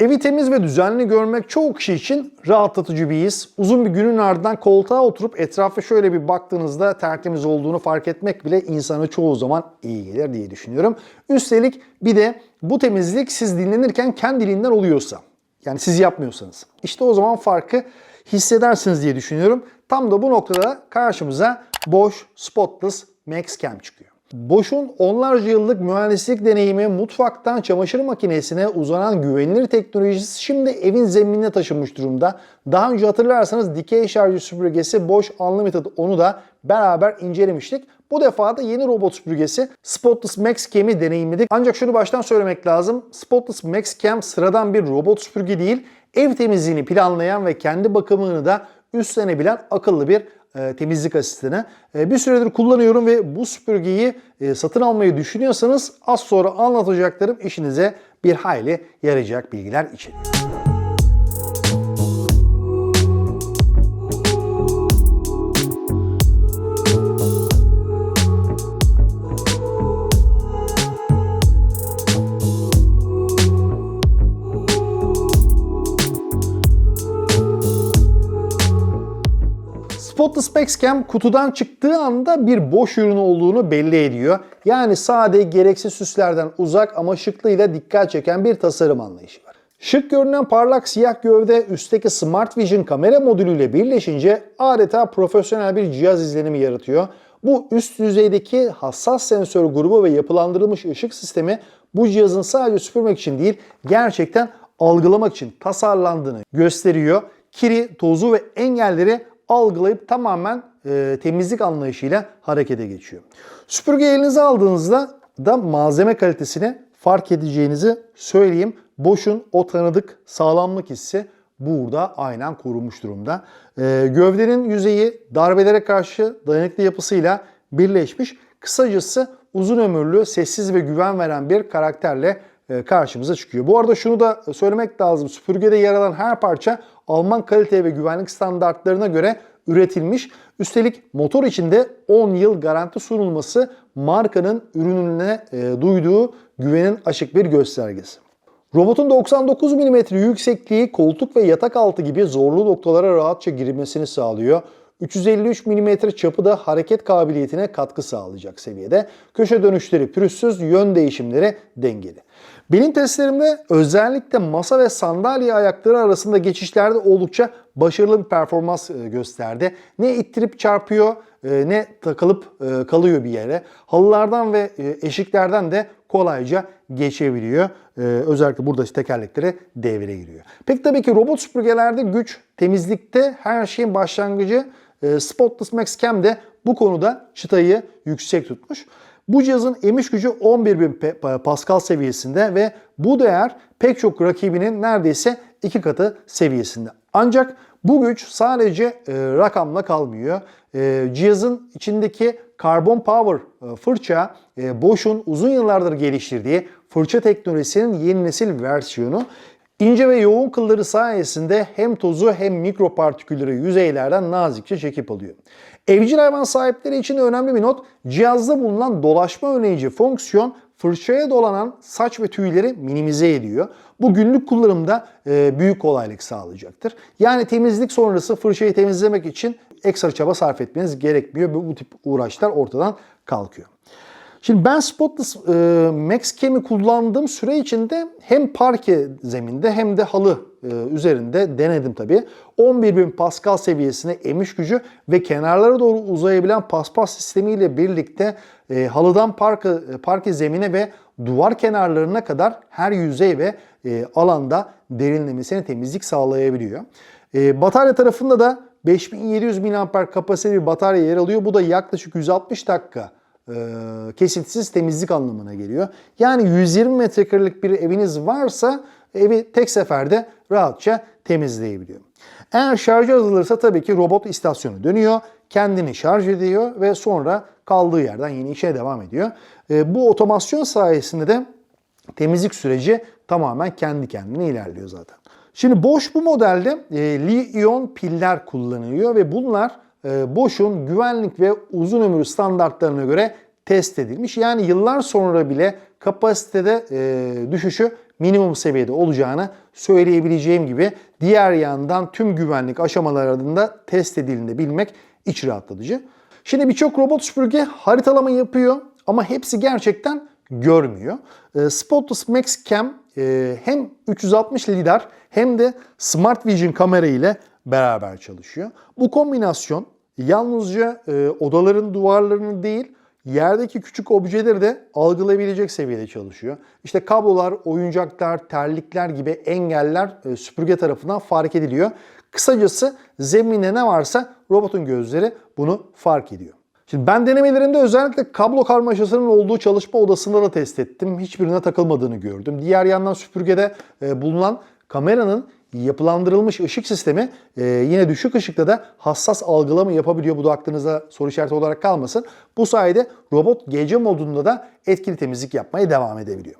Evi temiz ve düzenli görmek çoğu kişi için rahatlatıcı bir his. Uzun bir günün ardından koltuğa oturup etrafa şöyle bir baktığınızda tertemiz olduğunu fark etmek bile insana çoğu zaman iyi gelir diye düşünüyorum. Üstelik bir de bu temizlik siz dinlenirken kendiliğinden oluyorsa, yani siz yapmıyorsanız. işte o zaman farkı hissedersiniz diye düşünüyorum. Tam da bu noktada karşımıza Bosch Spotless Max Cam çıkıyor. Bosch'un onlarca yıllık mühendislik deneyimi mutfaktan çamaşır makinesine uzanan güvenilir teknolojisi şimdi evin zeminine taşınmış durumda. Daha önce hatırlarsanız dikey şarjı süpürgesi Bosch Unlimited onu da beraber incelemiştik. Bu defa da yeni robot süpürgesi Spotless Max Cam'i deneyimledik. Ancak şunu baştan söylemek lazım. Spotless Max Cam sıradan bir robot süpürge değil. Ev temizliğini planlayan ve kendi bakımını da üstlenebilen akıllı bir e, temizlik asistanı. E, bir süredir kullanıyorum ve bu süpürgeyi e, satın almayı düşünüyorsanız az sonra anlatacaklarım işinize bir hayli yarayacak bilgiler içeriyor. Spotless Max Cam kutudan çıktığı anda bir boş ürün olduğunu belli ediyor. Yani sade, gereksiz süslerden uzak ama şıklığıyla dikkat çeken bir tasarım anlayışı var. Şık görünen parlak siyah gövde üstteki Smart Vision kamera modülüyle birleşince adeta profesyonel bir cihaz izlenimi yaratıyor. Bu üst düzeydeki hassas sensör grubu ve yapılandırılmış ışık sistemi bu cihazın sadece süpürmek için değil gerçekten algılamak için tasarlandığını gösteriyor. Kiri, tozu ve engelleri algılayıp tamamen e, temizlik anlayışıyla harekete geçiyor. Süpürge elinize aldığınızda da malzeme kalitesini fark edeceğinizi söyleyeyim. Bosch'un o tanıdık sağlamlık hissi burada aynen korunmuş durumda. E, gövdenin yüzeyi darbelere karşı dayanıklı yapısıyla birleşmiş. Kısacası uzun ömürlü, sessiz ve güven veren bir karakterle e, karşımıza çıkıyor. Bu arada şunu da söylemek lazım. Süpürgede yer alan her parça Alman kalite ve güvenlik standartlarına göre üretilmiş. Üstelik motor içinde 10 yıl garanti sunulması markanın ürününe e, duyduğu güvenin açık bir göstergesi. Robotun 99 mm yüksekliği koltuk ve yatak altı gibi zorlu noktalara rahatça girmesini sağlıyor. 353 mm çapı da hareket kabiliyetine katkı sağlayacak seviyede. Köşe dönüşleri pürüzsüz, yön değişimleri dengeli. Benim testlerimde özellikle masa ve sandalye ayakları arasında geçişlerde oldukça başarılı bir performans e, gösterdi. Ne ittirip çarpıyor e, ne takılıp e, kalıyor bir yere. Halılardan ve eşiklerden de kolayca geçebiliyor. Özellikle burada tekerlekleri devreye giriyor. Peki tabii ki robot süpürgelerde güç, temizlikte her şeyin başlangıcı Spotless Max Cam de bu konuda çıtayı yüksek tutmuş. Bu cihazın emiş gücü 11.000 Pascal seviyesinde ve bu değer pek çok rakibinin neredeyse iki katı seviyesinde. Ancak bu güç sadece e, rakamla kalmıyor. E, cihazın içindeki Carbon Power e, fırça e, Bosch'un uzun yıllardır geliştirdiği fırça teknolojisinin yeni nesil versiyonu İnce ve yoğun kılları sayesinde hem tozu hem mikropartikülleri yüzeylerden nazikçe çekip alıyor. Evcil hayvan sahipleri için de önemli bir not, cihazda bulunan dolaşma önleyici fonksiyon fırçaya dolanan saç ve tüyleri minimize ediyor. Bu günlük kullanımda e, büyük kolaylık sağlayacaktır. Yani temizlik sonrası fırçayı temizlemek için ekstra çaba sarf etmeniz gerekmiyor. Bu, bu tip uğraşlar ortadan kalkıyor. Şimdi ben Spotless e, Max Cam'i kullandığım süre içinde hem parke zeminde hem de halı e, üzerinde denedim tabii. 11.000 Pascal seviyesine emiş gücü ve kenarlara doğru uzayabilen paspas sistemiyle birlikte e, halıdan parke, parke zemine ve duvar kenarlarına kadar her yüzey ve e, alanda derinlemesine temizlik sağlayabiliyor. E, batarya tarafında da 5700 mAh kapasiteli bir batarya yer alıyor. Bu da yaklaşık 160 dakika kesintisiz temizlik anlamına geliyor. Yani 120 metrekarelik bir eviniz varsa evi tek seferde rahatça temizleyebiliyor. Eğer şarjı azalırsa tabii ki robot istasyonu dönüyor, kendini şarj ediyor ve sonra kaldığı yerden yeni işe devam ediyor. E, bu otomasyon sayesinde de temizlik süreci tamamen kendi kendine ilerliyor zaten. Şimdi Bosch bu modelde e, Li-ion piller kullanıyor ve bunlar e, Bosch'un güvenlik ve uzun ömür standartlarına göre test edilmiş. Yani yıllar sonra bile kapasitede e, düşüşü minimum seviyede olacağını söyleyebileceğim gibi diğer yandan tüm güvenlik aşamalarında test edildiğini bilmek iç rahatlatıcı. Şimdi birçok robot süpürge haritalama yapıyor ama hepsi gerçekten görmüyor. E, Spotless Max Cam e, hem 360 lidar hem de Smart Vision kamera ile beraber çalışıyor. Bu kombinasyon yalnızca e, odaların duvarlarını değil yerdeki küçük objeleri de algılayabilecek seviyede çalışıyor. İşte kablolar, oyuncaklar, terlikler gibi engeller e, süpürge tarafından fark ediliyor. Kısacası zeminde ne varsa robotun gözleri bunu fark ediyor. Şimdi ben denemelerimde özellikle kablo karmaşasının olduğu çalışma odasında da test ettim. Hiçbirine takılmadığını gördüm. Diğer yandan süpürgede e, bulunan kameranın yapılandırılmış ışık sistemi e, yine düşük ışıkta da hassas algılama yapabiliyor. Bu da aklınıza soru işareti olarak kalmasın. Bu sayede robot gece modunda da etkili temizlik yapmaya devam edebiliyor.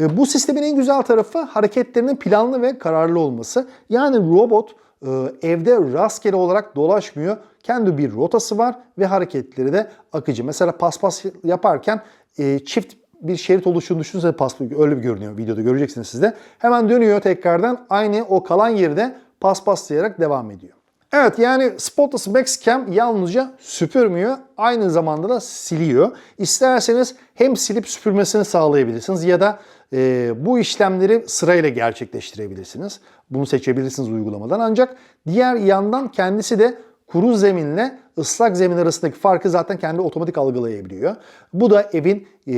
E, bu sistemin en güzel tarafı hareketlerinin planlı ve kararlı olması. Yani robot e, evde rastgele olarak dolaşmıyor. Kendi bir rotası var ve hareketleri de akıcı. Mesela paspas yaparken e, çift bir şerit oluştuğunu düşünsenize paspas öyle bir görünüyor videoda göreceksiniz siz de. Hemen dönüyor tekrardan aynı o kalan yerde paspaslayarak devam ediyor. Evet yani Spotless Max Cam yalnızca süpürmüyor, aynı zamanda da siliyor. İsterseniz hem silip süpürmesini sağlayabilirsiniz ya da e, bu işlemleri sırayla gerçekleştirebilirsiniz. Bunu seçebilirsiniz uygulamadan ancak diğer yandan kendisi de kuru zeminle ıslak zemin arasındaki farkı zaten kendi otomatik algılayabiliyor. Bu da evin e,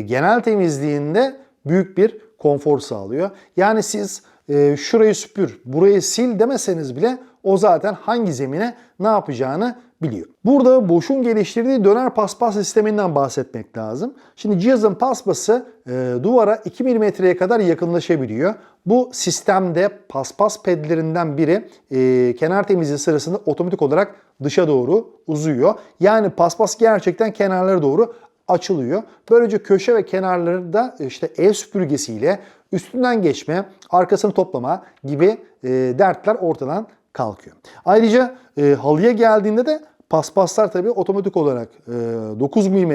genel temizliğinde büyük bir konfor sağlıyor. Yani siz e, şurayı süpür, burayı sil demeseniz bile o zaten hangi zemine ne yapacağını biliyor. Burada Bosch'un geliştirdiği döner paspas sisteminden bahsetmek lazım. Şimdi cihazın paspası e, duvara 2 milimetreye kadar yakınlaşabiliyor. Bu sistemde paspas pedlerinden biri e, kenar temizliği sırasında otomatik olarak dışa doğru uzuyor. Yani paspas gerçekten kenarlara doğru açılıyor. Böylece köşe ve kenarları da işte el süpürgesiyle üstünden geçme, arkasını toplama gibi e, dertler ortadan kalkıyor. Ayrıca e, halıya geldiğinde de paspaslar tabii otomatik olarak e, 9 mm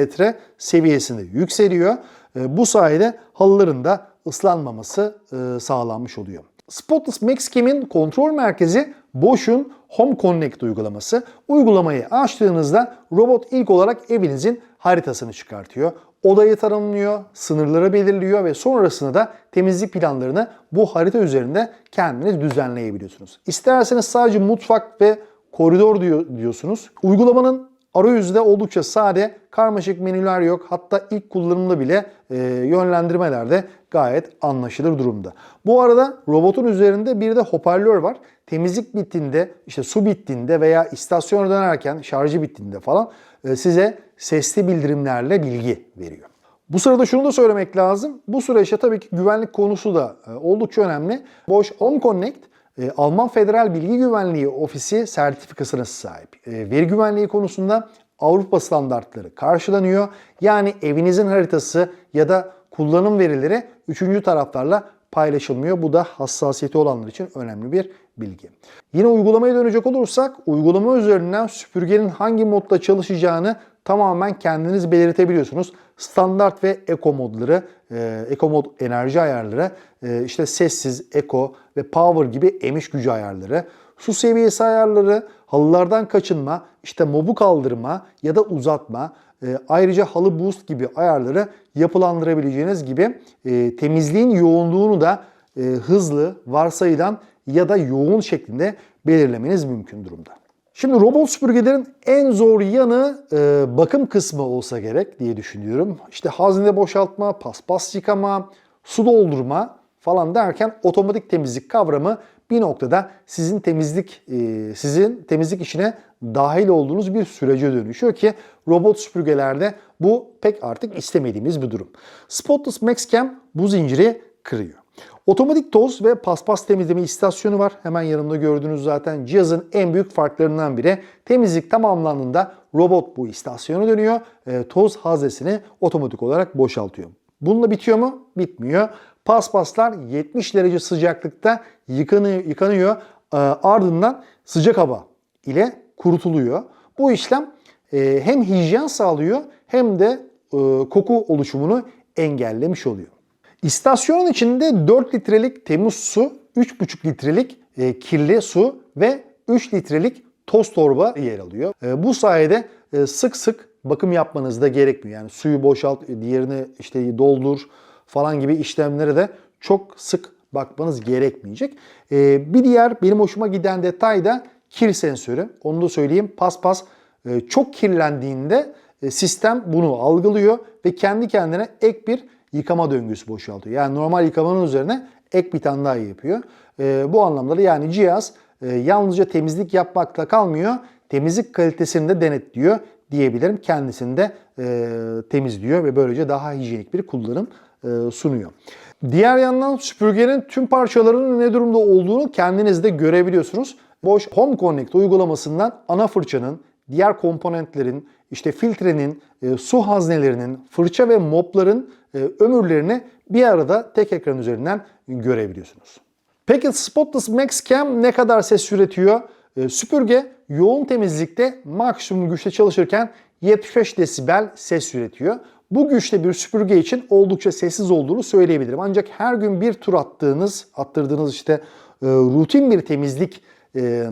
seviyesinde yükseliyor. E, bu sayede halıların da ıslanmaması e, sağlanmış oluyor. Spotless MaxCam'in kontrol merkezi Bosch'un Home Connect uygulaması. Uygulamayı açtığınızda robot ilk olarak evinizin haritasını çıkartıyor. Odayı tanımlıyor, sınırları belirliyor ve sonrasında da temizlik planlarını bu harita üzerinde kendiniz düzenleyebiliyorsunuz. İsterseniz sadece mutfak ve koridor diyor, diyorsunuz. Uygulamanın arayüzü de oldukça sade, karmaşık menüler yok. Hatta ilk kullanımda bile e, yönlendirmeler gayet anlaşılır durumda. Bu arada robotun üzerinde bir de hoparlör var. Temizlik bittiğinde, işte su bittiğinde veya istasyona dönerken şarjı bittiğinde falan e, size sesli bildirimlerle bilgi veriyor. Bu sırada şunu da söylemek lazım. Bu süreçte tabii ki güvenlik konusu da e, oldukça önemli. Bosch Home Connect e, Alman Federal Bilgi Güvenliği Ofisi sertifikasına sahip. E, veri güvenliği konusunda Avrupa standartları karşılanıyor. Yani evinizin haritası ya da kullanım verileri üçüncü taraflarla paylaşılmıyor. Bu da hassasiyeti olanlar için önemli bir bilgi. Yine uygulamaya dönecek olursak uygulama üzerinden süpürgenin hangi modda çalışacağını tamamen kendiniz belirtebiliyorsunuz. Standart ve Eco modları, e, mod enerji ayarları, e, işte sessiz, Eco ve Power gibi emiş gücü ayarları, su seviyesi ayarları, halılardan kaçınma, işte mobu kaldırma ya da uzatma, e, ayrıca halı boost gibi ayarları yapılandırabileceğiniz gibi e, temizliğin yoğunluğunu da hızlı, varsayılan ya da yoğun şeklinde belirlemeniz mümkün durumda. Şimdi robot süpürgelerin en zor yanı e, bakım kısmı olsa gerek diye düşünüyorum. İşte hazne boşaltma, paspas yıkama, su doldurma falan derken otomatik temizlik kavramı bir noktada sizin temizlik e, sizin temizlik işine dahil olduğunuz bir sürece dönüşüyor ki robot süpürgelerde bu pek artık istemediğimiz bir durum. Spotless MaxCam bu zinciri kırıyor. Otomatik toz ve paspas temizleme istasyonu var. Hemen yanımda gördüğünüz zaten cihazın en büyük farklarından biri. Temizlik tamamlandığında robot bu istasyona dönüyor. E, toz haznesini otomatik olarak boşaltıyor. Bununla bitiyor mu? Bitmiyor. Paspaslar 70 derece sıcaklıkta yıkanıyor, yıkanıyor. E, ardından sıcak hava ile kurutuluyor. Bu işlem e, hem hijyen sağlıyor hem de e, koku oluşumunu engellemiş oluyor. İstasyonun içinde 4 litrelik temiz su, 3,5 litrelik e, kirli su ve 3 litrelik toz torba yer alıyor. E, bu sayede e, sık sık bakım yapmanız da gerekmiyor. Yani suyu boşalt, diğerini işte doldur falan gibi işlemlere de çok sık bakmanız gerekmeyecek. E, bir diğer benim hoşuma giden detay da kir sensörü. Onu da söyleyeyim. Paspas e, çok kirlendiğinde e, sistem bunu algılıyor ve kendi kendine ek bir yıkama döngüsü boşaltıyor. Yani normal yıkamanın üzerine ek bir tane daha yapıyor. E, bu anlamda da yani cihaz e, yalnızca temizlik yapmakla kalmıyor, temizlik kalitesini de denetliyor diyebilirim. Kendisini de e, temizliyor ve böylece daha hijyenik bir kullanım e, sunuyor. Diğer yandan süpürgenin tüm parçalarının ne durumda olduğunu kendiniz de görebiliyorsunuz. Bosch Home Connect uygulamasından ana fırçanın, diğer komponentlerin, işte filtrenin, e, su haznelerinin, fırça ve mopların e, ömürlerini bir arada tek ekran üzerinden görebiliyorsunuz. Peki Spotless Max Cam ne kadar ses üretiyor? E, süpürge yoğun temizlikte maksimum güçte çalışırken 75 desibel ses üretiyor. Bu güçte bir süpürge için oldukça sessiz olduğunu söyleyebilirim. Ancak her gün bir tur attığınız, attırdığınız işte e, rutin bir temizlik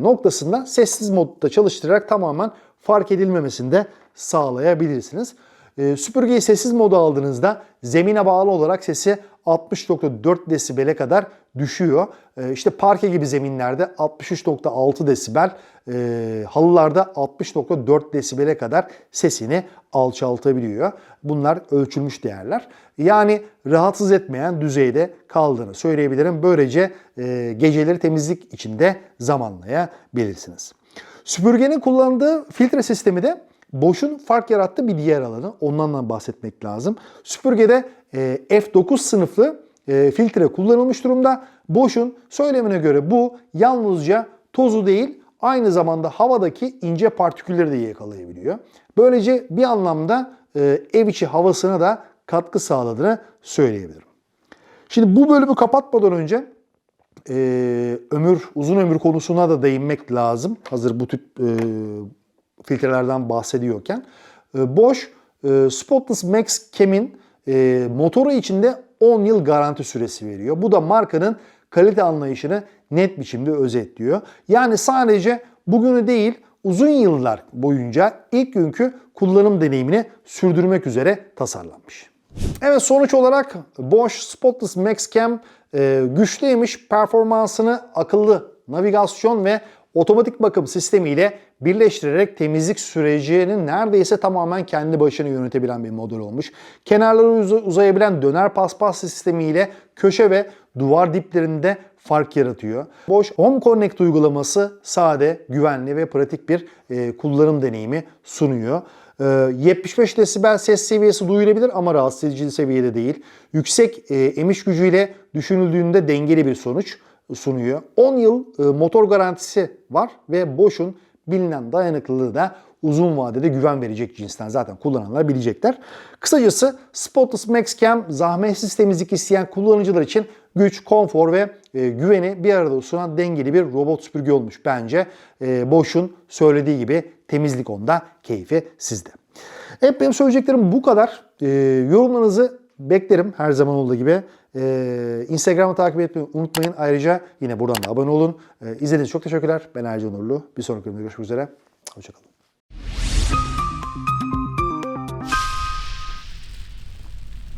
noktasında sessiz modda çalıştırarak tamamen fark edilmemesini de sağlayabilirsiniz. E, süpürgeyi sessiz moda aldığınızda zemine bağlı olarak sesi 60.4 desibele kadar düşüyor. E, işte parke gibi zeminlerde 63.6 desibel, e, halılarda 60.4 desibele kadar sesini alçaltabiliyor. Bunlar ölçülmüş değerler. Yani rahatsız etmeyen düzeyde kaldığını söyleyebilirim. Böylece e, geceleri temizlik içinde zamanlayabilirsiniz. Süpürgenin kullandığı filtre sistemi de Bosch'un fark yarattığı bir diğer alanı. Ondan da bahsetmek lazım. Süpürgede e, F9 sınıflı e, filtre kullanılmış durumda. Bosch'un söylemine göre bu yalnızca tozu değil aynı zamanda havadaki ince partikülleri de yakalayabiliyor. Böylece bir anlamda e, ev içi havasına da katkı sağladığını söyleyebilirim. Şimdi bu bölümü kapatmadan önce e, ömür, uzun ömür konusuna da değinmek lazım. Hazır bu tip e, filtrelerden bahsediyorken. E, Bosch e, Spotless Max Cam'in e, motoru içinde 10 yıl garanti süresi veriyor. Bu da markanın kalite anlayışını net biçimde özetliyor. Yani sadece bugünü değil uzun yıllar boyunca ilk günkü kullanım deneyimini sürdürmek üzere tasarlanmış. Evet sonuç olarak Bosch Spotless Max Cam e, güçlüymüş performansını akıllı navigasyon ve otomatik bakım sistemiyle birleştirerek temizlik sürecini neredeyse tamamen kendi başına yönetebilen bir model olmuş. Kenarları uzayabilen döner paspas sistemiyle köşe ve duvar diplerinde fark yaratıyor. Bosch Home Connect uygulaması sade, güvenli ve pratik bir e, kullanım deneyimi sunuyor. 75 e, desibel ses seviyesi duyulabilir ama rahatsız edici seviyede değil. Yüksek e, emiş gücüyle düşünüldüğünde dengeli bir sonuç sunuyor. 10 yıl e, motor garantisi var ve Bosch'un bilinen dayanıklılığı da uzun vadede güven verecek cinsten zaten kullananlar bilecekler. Kısacası Spotless Max Cam zahmetsiz temizlik isteyen kullanıcılar için güç, konfor ve e, güveni bir arada sunan dengeli bir robot süpürge olmuş bence. E, Bosch'un söylediği gibi temizlik onda, keyfi sizde. Evet benim söyleyeceklerim bu kadar. E, yorumlarınızı beklerim her zaman olduğu gibi. Ee, Instagram'ı takip etmeyi unutmayın. Ayrıca yine buradan da abone olun. Ee, izlediğiniz için çok teşekkürler. Ben Ercan Onurlu. Bir sonraki bölümde görüşmek üzere. Hoşçakalın.